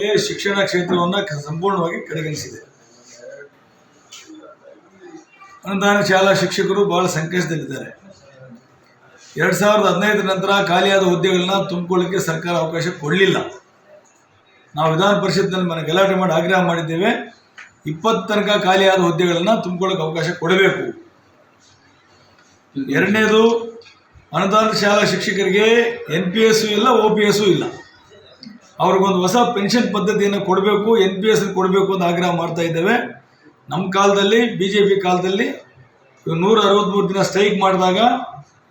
ಶಿಕ್ಷಣ ಕ್ಷೇತ್ರವನ್ನು ಸಂಪೂರ್ಣವಾಗಿ ಕಡೆಗಣಿಸಿದೆ. ಅನುದಾನ ಶಾಲಾ ಶಿಕ್ಷಕರು ಬಹಳ ಸಂಕಷ್ಟದಲ್ಲಿದ್ದಾರೆ. ಎರಡು ಸಾವಿರದ ಹದಿನೈದರ ನಂತರ ಖಾಲಿಯಾದ ಹುದ್ದೆಗಳನ್ನ ತುಂಬಿಕೊಳ್ಳಿಕ್ಕೆ ಸರ್ಕಾರ ಅವಕಾಶ ಕೊಡಲಿಲ್ಲ. ನಾವು ವಿಧಾನ ಪರಿಷತ್ನಲ್ಲಿ ಮನೆ ಗಲಾಟೆ ಮಾಡಿ ಆಗ್ರಹ ಮಾಡಿದ್ದೇವೆ. ಇಪ್ಪತ್ತು ತನಕ ಖಾಲಿಯಾದ ಹುದ್ದೆಗಳನ್ನು ತುಂಬಿಕೊಳ್ಳೋಕೆ ಅವಕಾಶ ಕೊಡಬೇಕು. ಎರಡನೇದು ಅನುದಾನ ಶಾಲಾ ಶಿಕ್ಷಕರಿಗೆ ಎನ್ ಪಿ ಎಸ್ಸು ಇಲ್ಲ ಒ ಪಿ ಎಸ್ಸು ಇಲ್ಲ. ಅವ್ರಿಗೊಂದು ಹೊಸ ಪೆನ್ಷನ್ ಪದ್ಧತಿಯನ್ನು ಕೊಡಬೇಕು ಎನ್ ಪಿ ಎಸ್ ಕೊಡಬೇಕು ಅಂತ ಆಗ್ರಹ ಮಾಡ್ತಾ ಇದ್ದೇವೆ. ನಮ್ಮ ಕಾಲದಲ್ಲಿ ಬಿ ಜೆ ಪಿ ಕಾಲದಲ್ಲಿ ನೂರ ಅರವತ್ತ್ಮೂರು ದಿನ ಸ್ಟ್ರೈಕ್ ಮಾಡಿದಾಗ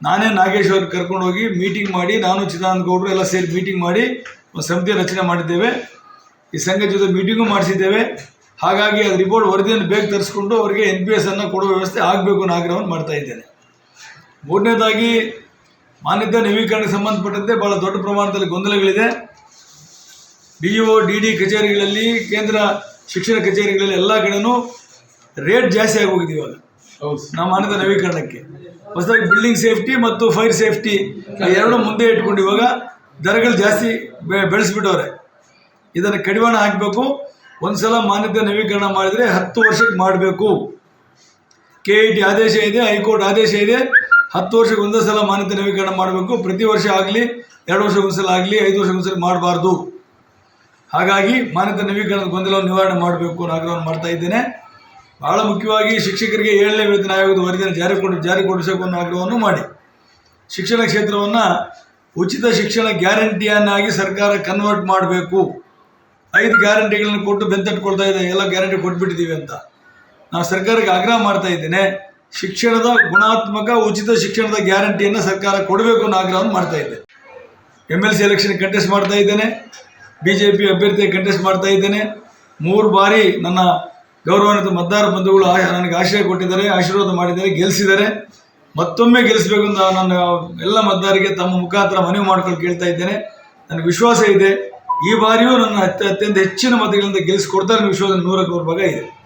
ನಾನೇ ನಾಗೇಶ್ ಕರ್ಕೊಂಡೋಗಿ ಮೀಟಿಂಗ್ ಮಾಡಿ, ನಾನು ಚಿದಾನಂದ ಗೌಡರು ಎಲ್ಲ ಸೇರಿ ಮೀಟಿಂಗ್ ಮಾಡಿ ಒಂದು ಸಮಿತಿ ರಚನೆ ಮಾಡಿದ್ದೇವೆ. ಈ ಸಂಘದ ಜೊತೆ ಮೀಟಿಂಗು ಮಾಡಿಸಿದ್ದೇವೆ. ಹಾಗಾಗಿ ಅದು ರಿಪೋರ್ಟ್ ವರದಿಯನ್ನು ಬೇಗ ತರಿಸ್ಕೊಂಡು ಅವರಿಗೆ ಎನ್ ಪಿ ಎಸ್ ಅನ್ನು ಕೊಡುವ ವ್ಯವಸ್ಥೆ ಆಗಬೇಕು ಅನ್ನೋ ಆಗ್ರಹವನ್ನು ಮಾಡ್ತಾ ಇದ್ದೇನೆ. ಮೂರನೇದಾಗಿ ಮಾನ್ಯತೆ ನವೀಕರಣಕ್ಕೆ ಸಂಬಂಧಪಟ್ಟಂತೆ ಭಾಳ ದೊಡ್ಡ ಪ್ರಮಾಣದಲ್ಲಿ ಗೊಂದಲಗಳಿದೆ. ಡಿ ಒ ಡಿ ಡಿ ಕಚೇರಿಗಳಲ್ಲಿ ಕೇಂದ್ರ ಶಿಕ್ಷಣ ಕಚೇರಿಗಳಲ್ಲಿ ಎಲ್ಲ ಕಡೆನೂ ರೇಟ್ ಜಾಸ್ತಿ ಆಗಿ ಹೋಗಿದೆ ಇವಾಗ. ನಮ್ಮ ಮಾನ್ಯತೆ ನವೀಕರಣಕ್ಕೆ. ಹೊಸದಾಗಿ ಬಿಲ್ಡಿಂಗ್ ಸೇಫ್ಟಿ ಮತ್ತು ಫೈರ್ ಸೇಫ್ಟಿ ಎರಡು ಮುಂದೆ ಇಟ್ಕೊಂಡು ಇವಾಗ ದರಗಳು ಜಾಸ್ತಿ ಬೆಳೆಸ್ಬಿಟ್ಟವ್ರೆ. ಇದನ್ನು ಕಡಿವಾಣ ಹಾಕಬೇಕು. ಒಂದ್ಸಲ ಮಾನ್ಯತೆ ನವೀಕರಣ ಮಾಡಿದರೆ ಹತ್ತು ವರ್ಷಕ್ಕೆ ಮಾಡಬೇಕು. ಕೆ ಇ ಟಿ ಆದೇಶ ಇದೆ ಹೈಕೋರ್ಟ್ ಆದೇಶ ಇದೆ. ಹತ್ತು ವರ್ಷಕ್ಕೆ ಒಂದೇ ಸಲ ಮಾನ್ಯತೆ ನವೀಕರಣ ಮಾಡಬೇಕು. ಪ್ರತಿ ವರ್ಷ ಆಗಲಿ ಎರಡು ವರ್ಷಕ್ಕೆ ಒಂದ್ಸಲ ಆಗಲಿ ಐದು ವರ್ಷಕ್ಕೆ ಒಂದ್ಸಲ ಮಾಡಬಾರ್ದು. ಹಾಗಾಗಿ ಮಾನ್ಯತೆ ನವೀಕರಣದ ಗೊಂದಲವನ್ನು ನಿವಾರಣೆ ಮಾಡಬೇಕು ಅನ್ನೋ ಆಗ್ರಹವನ್ನು ಮಾಡ್ತಾ ಇದ್ದೇನೆ. ಬಹಳ ಮುಖ್ಯವಾಗಿ ಶಿಕ್ಷಕರಿಗೆ ಏಳನೇ ವೇತನ ಆಯೋಗದ ವರದಿಯನ್ನು ಜಾರಿ ಕೊಂಡು, ಜಾರಿ ಕೊಡಿಸಬೇಕು ಅನ್ನೋ ಆಗ್ರಹವನ್ನು ಮಾಡಿ. ಶಿಕ್ಷಣ ಕ್ಷೇತ್ರವನ್ನು ಉಚಿತ ಶಿಕ್ಷಣ ಗ್ಯಾರಂಟಿಯನ್ನಾಗಿ ಸರ್ಕಾರ ಕನ್ವರ್ಟ್ ಮಾಡಬೇಕು. ಐದು ಗ್ಯಾರಂಟಿಗಳನ್ನು ಕೊಟ್ಟು ಬೆಂತಟ್ಕೊಳ್ತಾ ಇದೆ, ಎಲ್ಲ ಗ್ಯಾರಂಟಿ ಕೊಟ್ಬಿಟ್ಟಿದ್ದೀವಿ ಅಂತ. ನಾನು ಸರ್ಕಾರಕ್ಕೆ ಆಗ್ರಹ ಮಾಡ್ತಾ ಇದ್ದೇನೆ. ಶಿಕ್ಷಣದ ಗುಣಾತ್ಮಕ ಉಚಿತ ಶಿಕ್ಷಣದ ಗ್ಯಾರಂಟಿಯನ್ನು ಸರ್ಕಾರ ಕೊಡಬೇಕು ಅನ್ನೋ ಆಗ್ರಹವನ್ನು ಮಾಡ್ತಾ ಇದ್ದೆ M L C election contest ಮಾಡ್ತಾ ಇದ್ದೇನೆ. ಬಿ ಜೆ ಪಿ ಅಭ್ಯರ್ಥಿ ಕಂಟೆಸ್ಟ್ ಮಾಡ್ತಾ ಇದ್ದೇನೆ. ಮೂರು ಬಾರಿ ನನ್ನ ಗೌರವಾನ್ವಿತ ಮತದಾರ ಬಂಧುಗಳು ನನಗೆ ಆಶ್ರಯ ಕೊಟ್ಟಿದ್ದಾರೆ, ಆಶೀರ್ವಾದ ಮಾಡಿದ್ದಾರೆ, ಗೆಲ್ಲಿಸಿದ್ದಾರೆ. ಮತ್ತೊಮ್ಮೆ ಗೆಲ್ಲಿಸಬೇಕು ಅಂತ ನನ್ನ ಎಲ್ಲ ಮತದಾರರಿಗೆ ತಮ್ಮ ಮುಖಾಂತರ ಮನವಿ ಮಾಡ್ಕೊಂಡು ಕೇಳ್ತಾ ಇದ್ದೇನೆ. ನನಗೆ ವಿಶ್ವಾಸ ಇದೆ. ಈ ಬಾರಿಯೂ ನನ್ನ ಅತ್ಯ ಅತ್ಯಂತ ಹೆಚ್ಚಿನ ಮತಗಳಿಂದ ಗೆಲ್ಲಿಸಿಕೊಡ್ತಾರೆ ವಿಶ್ವಾಸ ನೂರಕ್ಕೆ ನೂರು ಭಾಗ ಇದೆ.